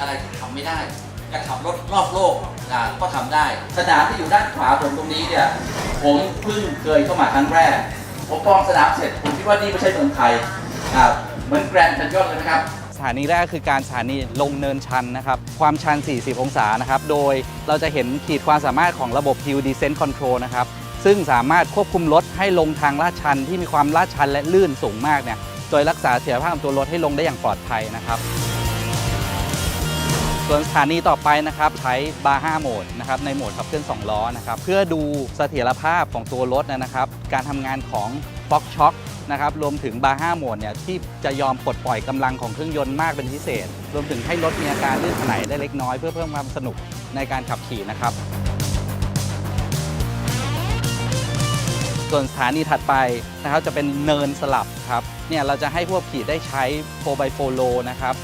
อะไรทำไม่ได้จะขับโลกอ่าก็ทำได้ สนามที่อยู่ด้านขวาผมตรงนี้เนี่ยผมเพิ่งเคยเข้ามาครั้งแรก ผมมองสนามเสร็จ ผมคิดว่านี่ไม่ใช่เมืองไทยอ่าเหมือนแกรนด์แคนยอนเลยนะครับสถานีแรกคือการสถานีลงเนินชันนะครับ ความชัน 40 องศานะครับ โดยเราจะเห็นขีดความสามารถของระบบ Hill Descent Control นะครับ ซึ่งสามารถควบคุมรถให้ลงทางลาดชันที่มีความลาดชันและลื่นสูงมากเนี่ย โดยรักษาเสถียรภาพของตัวรถให้ลงได้อย่างปลอดภัยนะครับ ส่วนสถานีต่อไปนะครับใช้บาร์5โหมดนะครับในโหมดขับเคลื่อน2ล้อนะครับเพื่อดูเสถียรภาพของตัวรถนะครับการทำงานของฟ็อกช็อคนะครับรวมถึงบาร์5โหมดเนี่ยที่จะยอมปลดปล่อยกำลังของเครื่องยนต์มากเป็นพิเศษ รวมถึงให้รถมีอาการลื่นถลได้เล็กน้อยเพื่อเพิ่มความสนุกในการขับขี่นะครับส่วนสถานีถัดไปนะครับจะเป็นเนินสลับครับเนี่ยเราจะให้พวกขี่ได้ใช้ 4x4 low นะครับ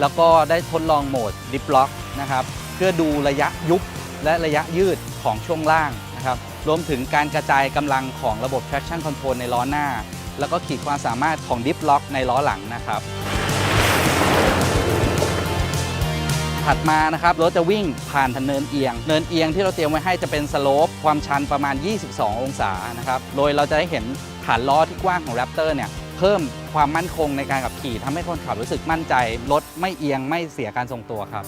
แล้วก็ได้ทดลองโหมด Dip Lock นะครับเพื่อดูระยะยุบและระยะยืดของช่วงล่างนะครับรวมถึงการกระจายกำลังของระบบ traction control ในล้อหน้า แล้วก็ขีดความสามารถของ Dip Lock ในล้อหลังนะครับถัดมานะครับรถจะวิ่งผ่านถนนเนินเอียง เนินเอียงที่เราเตรียมไว้ให้จะเป็นสโลปความชันประมาณ 22 องศานะครับ โดยเราจะได้เห็นฐานล้อที่กว้างของ Raptor เนี่ย เพิ่มความมั่นคงในการขับขี่ทำให้คนขับรู้สึกมั่นใจ รถไม่เอียงไม่เสียการทรงตัวครับ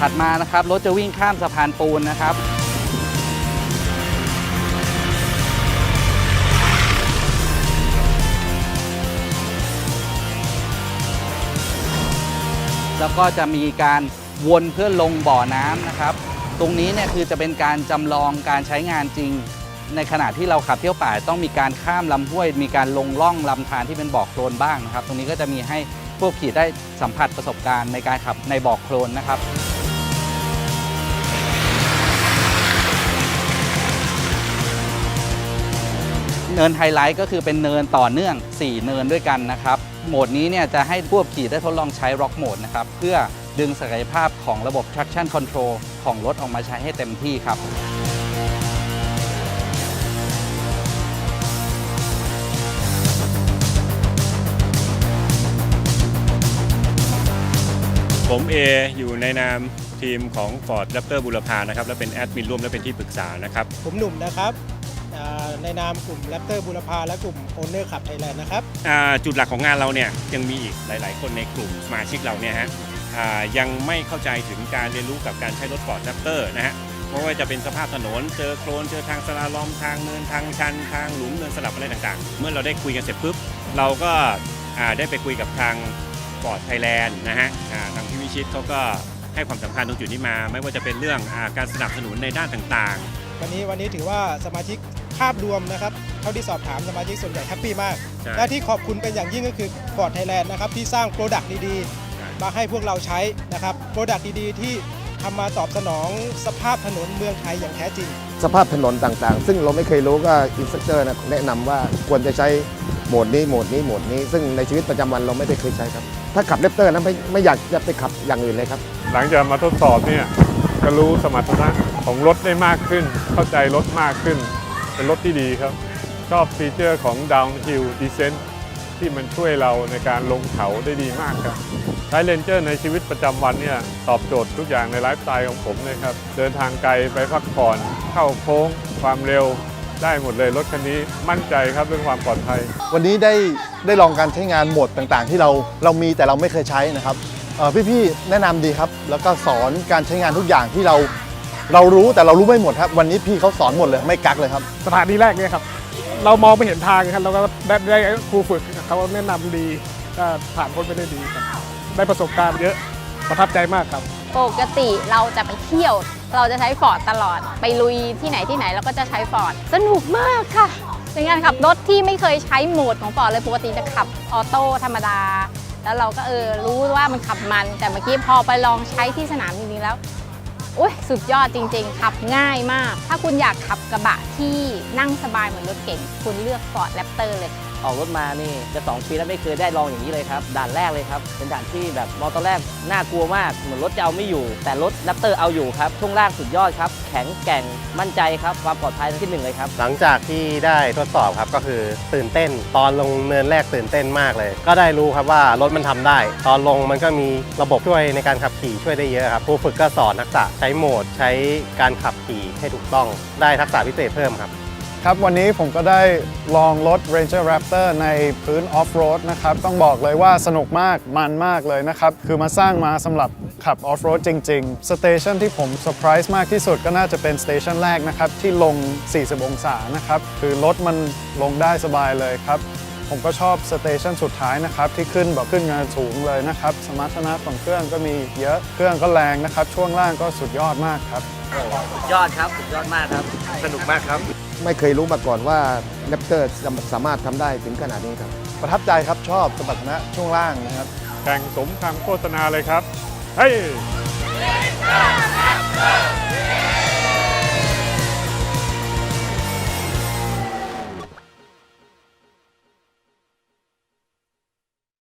ถัดมานะครับรถจะวิ่งข้ามสะพานปูนนะครับ แล้วก็จะมีการวนเพื่อลงบ่อน้ำนะครับ ตรงนี้เนี่ยคือจะเป็นการจำลองการใช้งานจริง ในขณะที่เราขับเที่ยวป่าต้องมีการข้ามลำห้วย มีการลงล่องลำธารที่เป็นบ่อโคลนบ้างนะครับ ตรงนี้ก็จะมีให้พวกขี่ได้สัมผัสประสบการณ์ในการขับในบ่อโคลนนะครับ เนินไฮไลท์ก็คือเป็นเนินต่อเนื่อง 4 เนินด้วยกันนะครับ โหมดนี้เนี่ยจะให้ผู้ขับขี่ได้ทดลองใช้ Rock Mode นะครับ เพื่อ ดึงศักยภาพของระบบ traction control ของรถออกมาใช้ให้เต็มที่ครับผมเออยู่ในนามทีมของ Ford Raptor บุรพานะครับและเป็นแอดมินร่วมและเป็นที่ปรึกษานะครับ ผมหนุ่มนะครับอ่าในนามกลุ่มแรปเตอร์บุรพาและกลุ่มโอเนอร์ขับไทยแลนด์นะครับอ่าจุดหลักของงานเราเนี่ยยังมีอีกหลาย ๆ คนในกลุ่มสมาชิกเราเนี่ยฮะอ่า ยังไม่เข้าใจถึงการเรียนรู้กับการใช้รถ Ford Raptor นะฮะไม่ว่าจะเป็นสภาพถนน เจอโคลน เจอทางสลาลอม ทางเนิน ทางชัน ทางหลุม เนินสลับอะไรต่างๆ เมื่อเราได้คุยกันเสร็จปุ๊บ เราก็ได้ไปคุยกับทาง Ford Thailand นะฮะทางพี่วิชิตเขาก็ให้ความสำคัญตรงจุดนี้มา ไม่ว่าจะเป็นเรื่องอการสนับสนุนในด้านต่างๆ วันนี้วันนี้ถือว่าสมาชิกภาพรวมนะครับเท่าที่สอบถามสมาชิกส่วนใหญ่แฮปปี้มาก และที่ขอบคุณเป็นอย่างยิ่งก็คือ Ford Thailand นะครับที่สร้างโปรดักต์ดีๆ มาให้พวกเราใช้นะครับโปรดักต์ดีๆ ที่ทำมาตอบสนองสภาพถนนเมืองไทยอย่างแท้จริง สภาพถนนต่างๆ ซึ่งเราไม่เคยรู้ก็อินสตรัคเตอร์นะแนะนำว่าควรจะใช้โหมดนี้โหมดนี้โหมดนี้ ซึ่งในชีวิตประจำวันเราไม่ได้เคยใช้ครับ ถ้าขับเลปเตอร์นะไม่ไม่อยากจะไปขับอย่างอื่นเลยครับ หลังจากมาทดสอบเนี่ยก็รู้สมรรถนะของรถได้มากขึ้น เข้าใจรถมากขึ้น เป็นรถที่ดีครับ ชอบฟีเจอร์ของ Downhill Descent ที่มันช่วยเราในการลงเขาได้ดีมากครับใช้เลนเจอร์ในชีวิตประจำวันเนี่ยตอบโจทย์ทุกอย่างในไลฟ์สไตล์ของผมเลยครับ เดินทางไกลไปพักผ่อนเข้าโค้ง ความเร็วได้หมดเลยรถคันนี้มั่นใจครับเรื่องความปลอดภัย วันนี้ได้ได้ลองการใช้งานโหมดต่างๆ ที่เราเรามีแต่เราไม่เคยใช้นะครับเอ่อพี่ๆแนะนำดีครับ แล้วก็สอนการใช้งานทุกอย่างที่เราเรารู้แต่เรารู้ไม่หมดครับ วันนี้พี่เขาสอนหมดเลยไม่กักเลยครับสถานีแรกเนี่ยครับ เรามองไม่เห็นทางครับเราก็ได้ได้ครูฝึกเขาแนะนำดีก็ผ่านพ้นไปได้ดีครับได้ประสบการณ์เยอะประทับใจมากครับปกติเราจะไปเที่ยว เราจะใช้ฟอร์ดตลอด ไปลุยที่ไหนที่ไหนเราก็จะใช้ฟอร์ดสนุกมากค่ะเป็นการขับรถที่ไม่เคยใช้โหมดของฟอร์ดเลยปกติจะขับออโต้ธรรมดา แล้วเราก็เออรู้ว่ามันขับมัน แต่เมื่อกี้พอไปลองใช้ที่สนามจริงๆแล้ว อุ้ยสุดยอดจริงๆ ขับง่ายมาก ถ้าคุณอยากขับกระบะที่นั่งสบายเหมือนรถเก๋งคุณเลือก Ford Raptor เลย ออกรถมานี่จะ 2 ปีแล้วไม่เคยได้ลองอย่างนี้เลยครับด่านแรกเลยครับเป็นด่านที่แบบมองตอนแรกน่ากลัวมากเหมือนรถจะเอาไม่อยู่ แต่รถแรปเตอร์เอาอยู่ครับช่วงล่างสุดยอดครับแข็งแกร่งมั่นใจครับความปลอดภัยที่หนึ่งเลยครับหลังจากที่ได้ทดสอบครับก็คือตื่นเต้น ตอนลงเนินแรกตื่นเต้นมากเลย ก็ได้รู้ครับว่ารถมันทำได้ ตอนลงมันก็มีระบบช่วยในการขับขี่ช่วยได้เยอะครับผู้ฝึกก็สอนทักษะใช้โหมด ใช้การขับขี่ให้ถูกต้อง ได้ทักษะพิเศษเพิ่มครับ ครับวันนี้ผมก็ได้ลองรถ Ranger Raptor ในพื้นออฟโรดนะครับต้องบอกเลยว่าสนุกมากมันมากเลยนะครับ คือมาสร้างมาสำหรับขับออฟโรดจริงๆ สเตชันที่ผมเซอร์ไพรส์มากที่สุดก็น่าจะเป็นสเตชันแรกนะครับ ที่ลง 40 องศานะครับ คือรถมันลงได้สบายเลยครับ ผมก็ชอบสเตชันสุดท้ายนะครับที่ขึ้นแบบขึ้นงานสูงเลยนะครับ สมรรถนะของเครื่องก็มีเยอะเครื่องก็แรงนะครับ ช่วงล่างก็สุดยอดมากครับ สุดยอดครับ สุดยอดมากครับ สนุกมากครับ ไม่เคยรู้มาก่อนว่าแรปเตอร์สามารถทำได้ถึงขนาดนี้ครับ ประทับใจครับชอบสมรรถนะช่วงล่างนะครับแข่งสมคำโฆษณาเลยครับ เฮ้ย